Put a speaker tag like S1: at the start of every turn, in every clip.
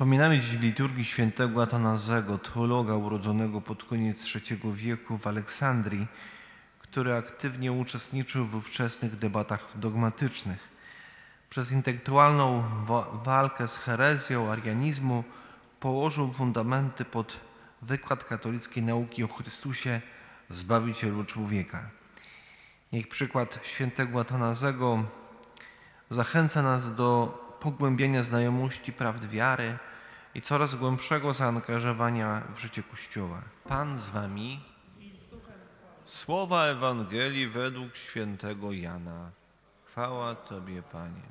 S1: Wspominamy dziś w liturgii świętego Atanazego, teologa urodzonego pod koniec III wieku w Aleksandrii, który aktywnie uczestniczył w ówczesnych debatach dogmatycznych. Przez intelektualną walkę z herezją arianizmu położył fundamenty pod wykład katolickiej nauki o Chrystusie, Zbawicielu człowieka. Niech przykład świętego Atanazego zachęca nas do pogłębienia znajomości prawd wiary i coraz głębszego zaangażowania w życie Kościoła. Pan z wami. Słowa Ewangelii według świętego Jana. Chwała Tobie, Panie.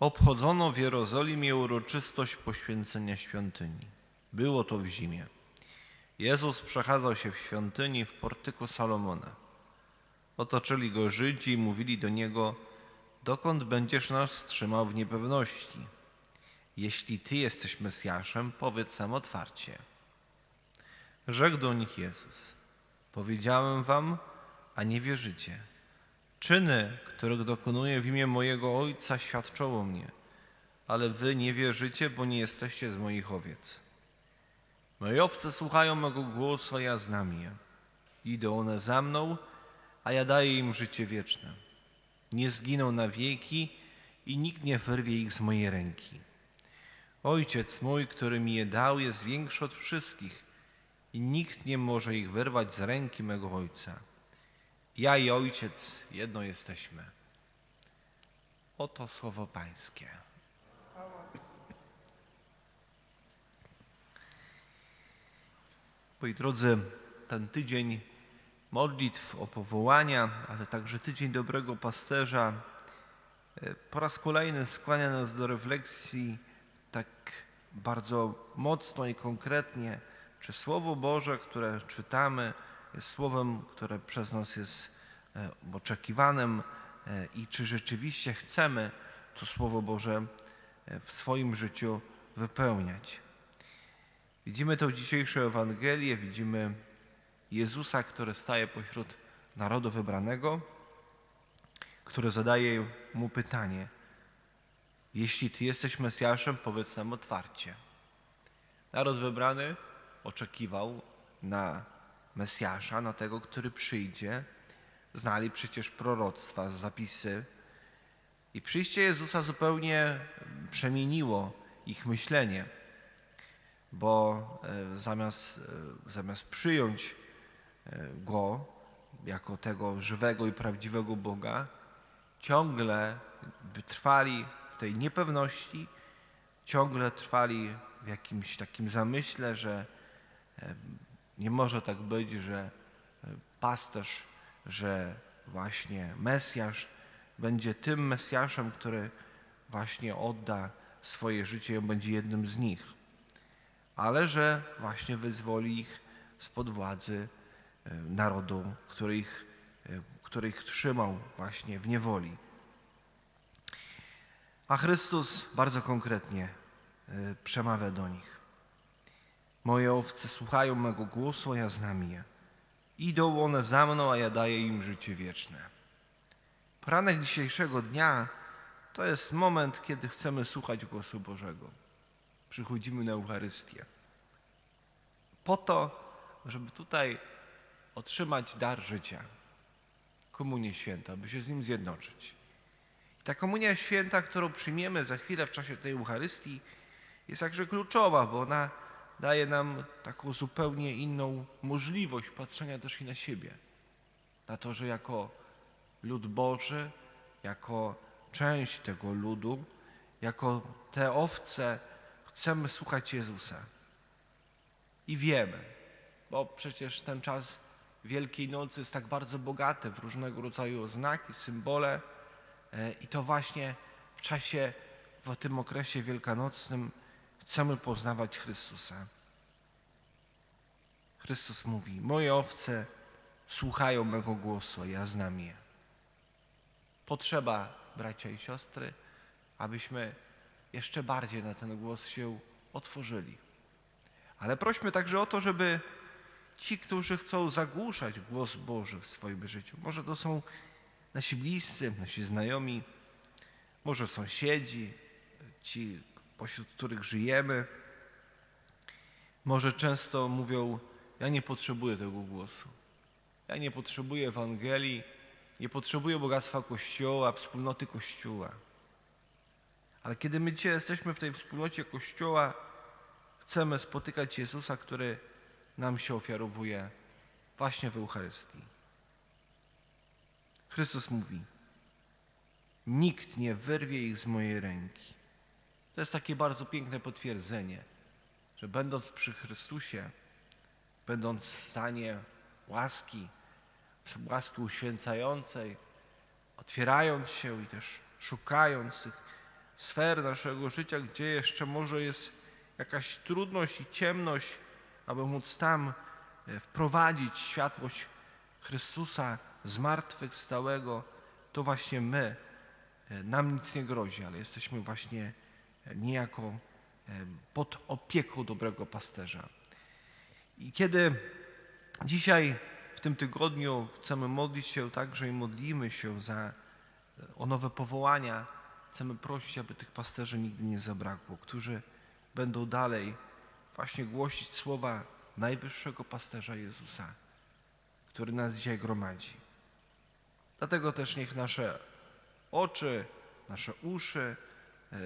S1: Obchodzono w Jerozolimie uroczystość poświęcenia świątyni. Było to w zimie. Jezus przechadzał się w świątyni w portyku Salomona. Otoczyli go Żydzi i mówili do niego: Dokąd będziesz nas trzymał w niepewności? Jeśli ty jesteś Mesjaszem, powiedz nam otwarcie. Rzekł do nich Jezus: Powiedziałem wam, a nie wierzycie. Czyny, których dokonuję w imię mojego Ojca, świadczą o mnie, ale wy nie wierzycie, bo nie jesteście z moich owiec. Moje owce słuchają mego głosu, a ja znam je. Idą one za mną, a ja daję im życie wieczne. Nie zginą na wieki i nikt nie wyrwie ich z mojej ręki. Ojciec mój, który mi je dał, jest większy od wszystkich i nikt nie może ich wyrwać z ręki mego Ojca. Ja i Ojciec jedno jesteśmy. Oto słowo Pańskie. Moi drodzy, ten tydzień modlitw o powołania, ale także tydzień dobrego pasterza e, po raz kolejny skłania nas do refleksji tak bardzo mocno i konkretnie, czy Słowo Boże, które czytamy, jest Słowem, które przez nas jest e, oczekiwanym e, i czy rzeczywiście chcemy to Słowo Boże w swoim życiu wypełniać. Widzimy to w dzisiejszej Ewangelii, widzimy Jezusa, który staje pośród narodu wybranego, który zadaje mu pytanie: Jeśli Ty jesteś Mesjaszem, powiedz nam otwarcie. Naród wybrany oczekiwał na Mesjasza, na tego, który przyjdzie. Znali przecież proroctwa, zapisy. I przyjście Jezusa zupełnie przemieniło ich myślenie, bo e, zamiast, e, zamiast przyjąć Go jako tego żywego i prawdziwego Boga, ciągle trwali w tej niepewności, ciągle trwali w jakimś takim zamyśle, że e, nie może tak być, że e, pasterz, że właśnie Mesjasz będzie tym Mesjaszem, który właśnie odda swoje życie i będzie jednym z nich, ale że właśnie wyzwoli ich spod władzy E, narodu, który ich, który ich trzymał właśnie w niewoli. A Chrystus bardzo konkretnie e, przemawia do nich. Moje owce słuchają mego głosu, a ja znam je. Idą one za mną, a ja daję im życie wieczne. Poranek dzisiejszego dnia to jest moment, kiedy chcemy słuchać głosu Bożego. Przychodzimy na Eucharystię. Po to, żeby tutaj otrzymać dar życia, komunię świętą, by się z Nim zjednoczyć. Ta komunia święta, którą przyjmiemy za chwilę w czasie tej Eucharystii, jest także kluczowa, bo ona daje nam taką zupełnie inną możliwość patrzenia też i na siebie. Na to, że jako lud Boży, jako część tego ludu, jako te owce chcemy słuchać Jezusa. I wiemy, bo przecież ten czas Wielkiej Nocy jest tak bardzo bogate w różnego rodzaju oznaki, symbole i to właśnie w czasie, w tym okresie wielkanocnym chcemy poznawać Chrystusa. Chrystus mówi, moje owce słuchają mego głosu, ja znam je. Potrzeba, bracia i siostry, abyśmy jeszcze bardziej na ten głos się otworzyli. Ale prośmy także o to, żeby ci, którzy chcą zagłuszać głos Boży w swoim życiu. Może to są nasi bliscy, nasi znajomi, może sąsiedzi, ci, pośród których żyjemy, może często mówią: Ja nie potrzebuję tego głosu. Ja nie potrzebuję Ewangelii, nie potrzebuję bogactwa Kościoła, wspólnoty Kościoła. Ale kiedy my dzisiaj jesteśmy w tej wspólnocie Kościoła, chcemy spotykać Jezusa, który nam się ofiarowuje właśnie w Eucharystii. Chrystus mówi: Nikt nie wyrwie ich z mojej ręki. To jest takie bardzo piękne potwierdzenie, że będąc przy Chrystusie, będąc w stanie łaski, łaski uświęcającej, otwierając się i też szukając tych sfer naszego życia, gdzie jeszcze może jest jakaś trudność i ciemność, aby móc tam e, wprowadzić światłość Chrystusa zmartwychwstałego, to właśnie my, e, nam nic nie grozi, ale jesteśmy właśnie e, niejako pod opieką dobrego pasterza. I kiedy dzisiaj w tym tygodniu chcemy modlić się także i modlimy się za o nowe powołania, chcemy prosić, aby tych pasterzy nigdy nie zabrakło, którzy będą dalej właśnie głosić słowa najwyższego pasterza Jezusa, który nas dzisiaj gromadzi. Dlatego też niech nasze oczy, nasze uszy e,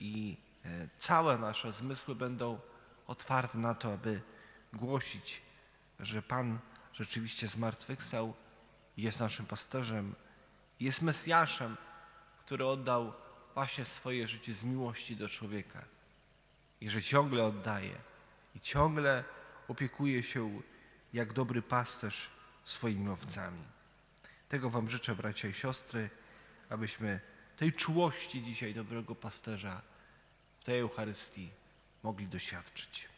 S1: i e, całe nasze zmysły będą otwarte na to, aby głosić, że Pan rzeczywiście zmartwychwstał, jest naszym pasterzem, jest Mesjaszem, który oddał właśnie swoje życie z miłości do człowieka i że ciągle oddaje i ciągle opiekuje się jak dobry pasterz swoimi owcami. Tego Wam życzę, bracia i siostry, abyśmy tej czułości dzisiaj dobrego pasterza w tej Eucharystii mogli doświadczyć.